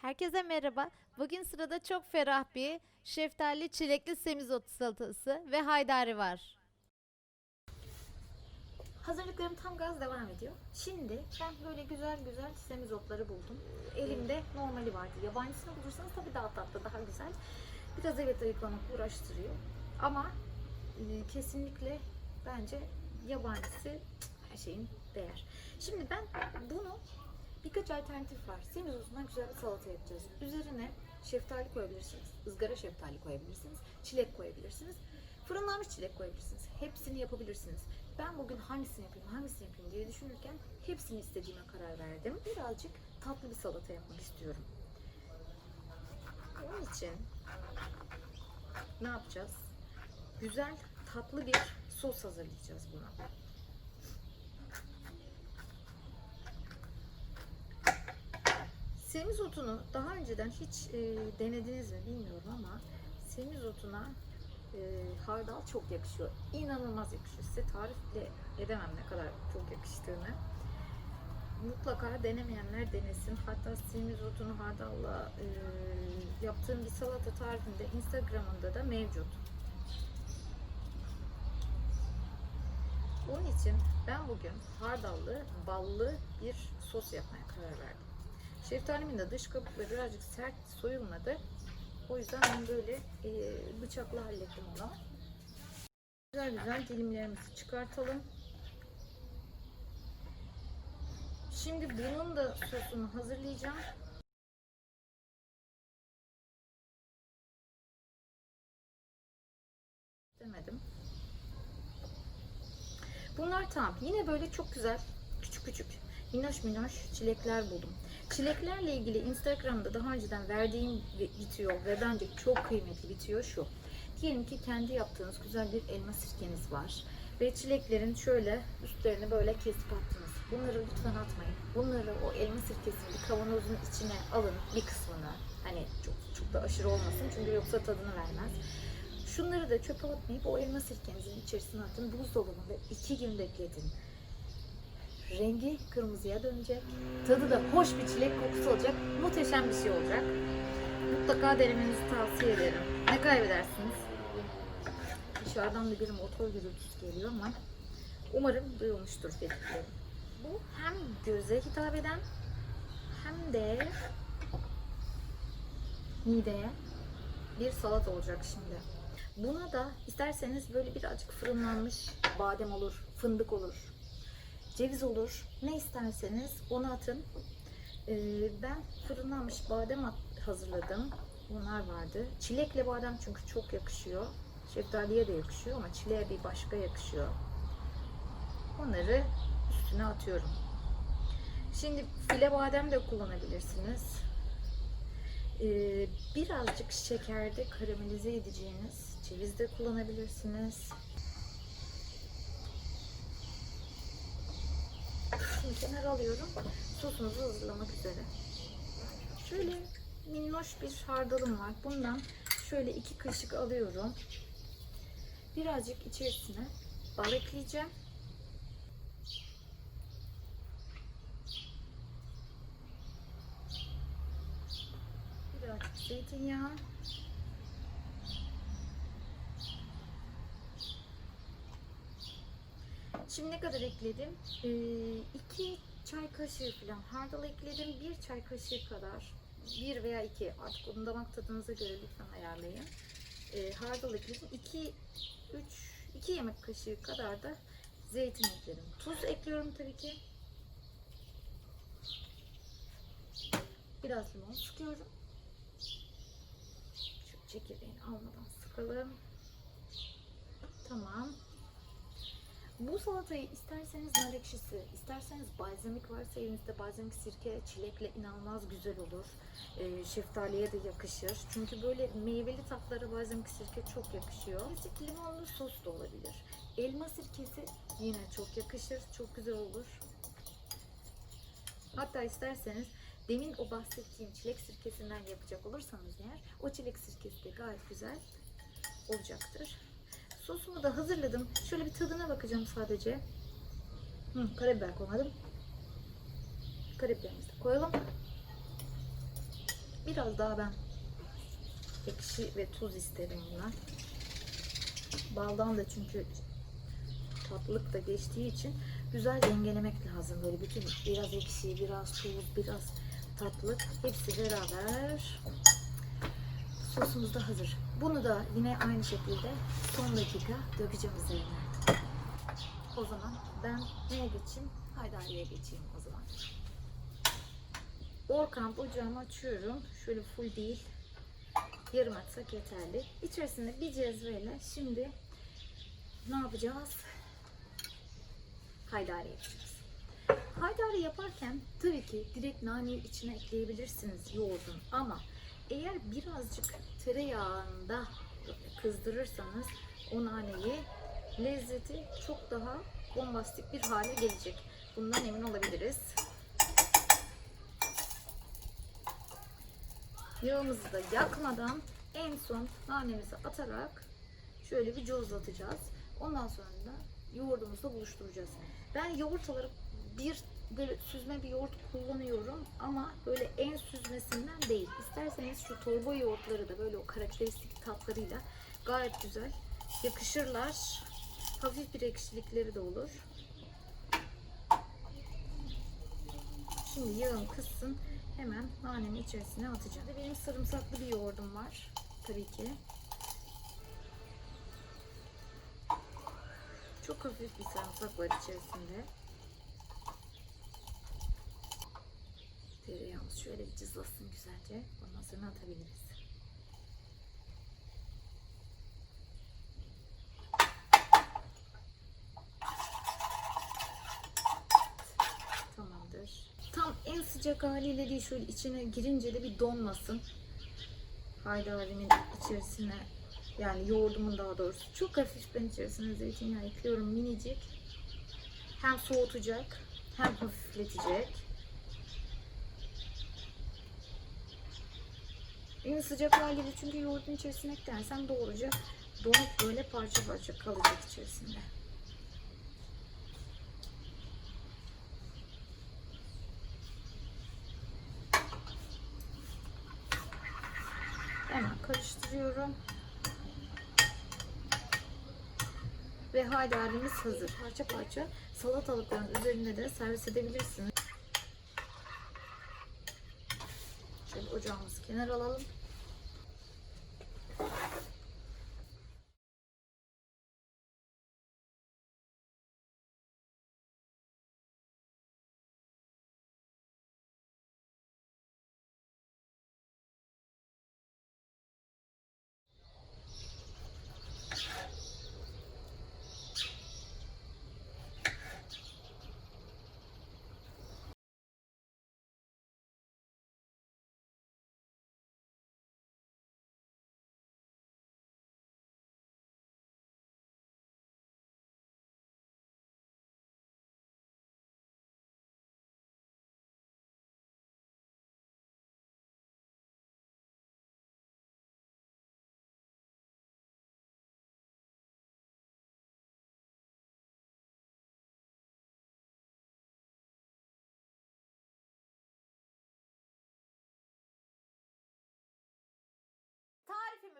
Herkese merhaba. Bugün sırada çok ferah bir şeftali çilekli semizotu salatası ve haydari var. Hazırlıklarım tam gaz devam ediyor. Şimdi ben böyle güzel güzel semizotları buldum. Elimde normali vardı. Yabancısını bulursanız tabii daha tatlı, daha güzel. Biraz evet ayıklamak uğraştırıyor. Ama e, kesinlikle bence yabancısı her şeyin değer. Şimdi ben bunu birkaç alternatif var. Semizotundan güzel bir salata yapacağız. Üzerine şeftali koyabilirsiniz. ızgara şeftali koyabilirsiniz. Çilek koyabilirsiniz. Fırınlanmış çilek koyabilirsiniz. Hepsini yapabilirsiniz. Ben bugün hangisini yapayım, hangisini yapayım diye düşünürken hepsini istediğime karar verdim. Birazcık tatlı bir salata yapmak istiyorum. Onun için ne yapacağız? Güzel, tatlı bir sos hazırlayacağız buna. Semizotunu daha önceden hiç e, denediniz mi bilmiyorum ama semizotuna e, hardal çok yakışıyor. İnanılmaz yakışıyor. Size tarifle edemem ne kadar çok yakıştığını. Mutlaka denemeyenler denesin. Hatta semizotunu hardalla e, yaptığım bir salata tarifinde Instagram'ında da mevcut. Onun için ben bugün hardallı, ballı bir sos yapmaya karar verdim. Şeftalimin de dış kabukları birazcık sert soyulmadı. O yüzden ben böyle e, bıçakla hallettim onu. Güzel güzel dilimlerimizi çıkartalım. Şimdi bunun da sosunu hazırlayacağım. Demedim. Bunlar tamam. Yine böyle çok güzel küçük küçük minnoş minnoş çilekler buldum. Çileklerle ilgili Instagram'da daha önceden verdiğim bitiyor ve bence çok kıymetli bitiyor şu. Diyelim ki kendi yaptığınız güzel bir elma sirkeniz var. Ve çileklerin şöyle üstlerini böyle kesip attınız. Bunları lütfen atmayın. Bunları o elma sirkesini bir kavanozun içine alın bir kısmını. Hani çok, çok da aşırı olmasın çünkü yoksa tadını vermez. Şunları da çöpe atmayıp o elma sirkenizin içerisine atın. Buzdolabında iki gün bekletin rengi kırmızıya dönecek. Tadı da hoş bir çilek kokusu olacak. Muhteşem bir şey olacak. Mutlaka denemenizi tavsiye ederim. Ne kaybedersiniz? Dışarıdan da bir motor gürültüsü geliyor ama umarım duyulmuştur dediklerim. Bu hem göze hitap eden hem de mideye bir salat olacak şimdi. Buna da isterseniz böyle birazcık fırınlanmış badem olur, fındık olur, ceviz olur. Ne isterseniz onu atın. Ee, ben fırınlanmış badem hazırladım. Bunlar vardı. Çilekle badem çünkü çok yakışıyor. Şeftaliye de yakışıyor ama çileğe bir başka yakışıyor. Onları üstüne atıyorum. Şimdi file badem de kullanabilirsiniz. Ee, birazcık şekerde karamelize edeceğiniz ceviz de kullanabilirsiniz. Şimdi kenara alıyorum. Sosumuzu hazırlamak üzere. Şöyle minnoş bir hardalım var. Bundan şöyle iki kaşık alıyorum. Birazcık içerisine bal ekleyeceğim. Birazcık zeytinyağı. Şimdi ne kadar ekledim? 2 çay kaşığı falan hardal ekledim. 1 çay kaşığı kadar, 1 veya 2 artık onun damak tadınıza göre lütfen ayarlayın. Ee, hardal ekledim. 2 3 2 yemek kaşığı kadar da zeytin ekledim. Tuz ekliyorum tabii ki. Biraz limon sıkıyorum. Şu çekirdeğini almadan sıkalım. Tamam. Bu salatayı isterseniz nar ekşisi, isterseniz balzamik varsa elinizde balzamik sirke, çilekle inanılmaz güzel olur. Ee, şeftaliye de yakışır. Çünkü böyle meyveli tatlara balzamik sirke çok yakışıyor. Klasik limonlu sos da olabilir. Elma sirkesi yine çok yakışır, çok güzel olur. Hatta isterseniz demin o bahsettiğim çilek sirkesinden yapacak olursanız eğer o çilek sirkesi de gayet güzel olacaktır. Sosumu da hazırladım. Şöyle bir tadına bakacağım sadece. Hı, karabiber koymadım. Karabiberimizi de koyalım. Biraz daha ben ekşi ve tuz isterim buna. Baldan da çünkü tatlılık da geçtiği için güzel dengelemek lazım. Böyle bütün biraz ekşi, biraz tuz, biraz tatlık hepsi beraber sosumuz da hazır. Bunu da yine aynı şekilde son dakika dökeceğim üzerine. O zaman ben neye geçeyim? Haydariye geçeyim o zaman. Orkamp ocağımı açıyorum. Şöyle full değil. Yarım atsak yeterli. İçerisinde bir cezveyle şimdi ne yapacağız? Haydari yapacağız. Haydari yaparken tabii ki direkt naneyi içine ekleyebilirsiniz yoğurdun ama eğer birazcık tereyağında kızdırırsanız o naneyi lezzeti çok daha bombastik bir hale gelecek. Bundan emin olabiliriz. Yağımızı da yakmadan en son nanemizi atarak şöyle bir cozlatacağız. Ondan sonra da yoğurdumuzla buluşturacağız. Ben yoğurt olarak bir böyle süzme bir yoğurt kullanıyorum ama böyle en süzmesinden değil. İsterseniz şu torba yoğurtları da böyle o karakteristik tatlarıyla gayet güzel yakışırlar. Hafif bir ekşilikleri de olur. Şimdi yağım kızsın. Hemen nanemi içerisine atacağım. Benim sarımsaklı bir yoğurdum var. Tabii ki. Çok hafif bir sarımsak var içerisinde. Şöyle bir cızlasın güzelce. Ondan sonra atabiliriz. Tamamdır. Tam en sıcak haliyle değil şöyle içine girince de bir donmasın. Haydarimin içerisine yani yoğurdumun daha doğrusu çok hafif ben içerisine zeytinyağı ekliyorum minicik. Hem soğutacak hem hafifletecek. En sıcak haliyle çünkü yoğurdun içerisine eklersem doğruca donup böyle parça parça kalacak içerisinde. Hemen karıştırıyorum. Ve haydarimiz hazır. Parça parça salatalıkların üzerine de servis edebilirsiniz. Şöyle ocağımızı kenara alalım.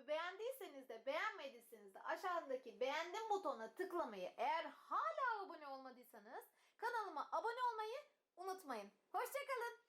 Beğendiyseniz de beğenmediyseniz de aşağıdaki beğendim butonuna tıklamayı eğer hala abone olmadıysanız kanalıma abone olmayı unutmayın. Hoşçakalın.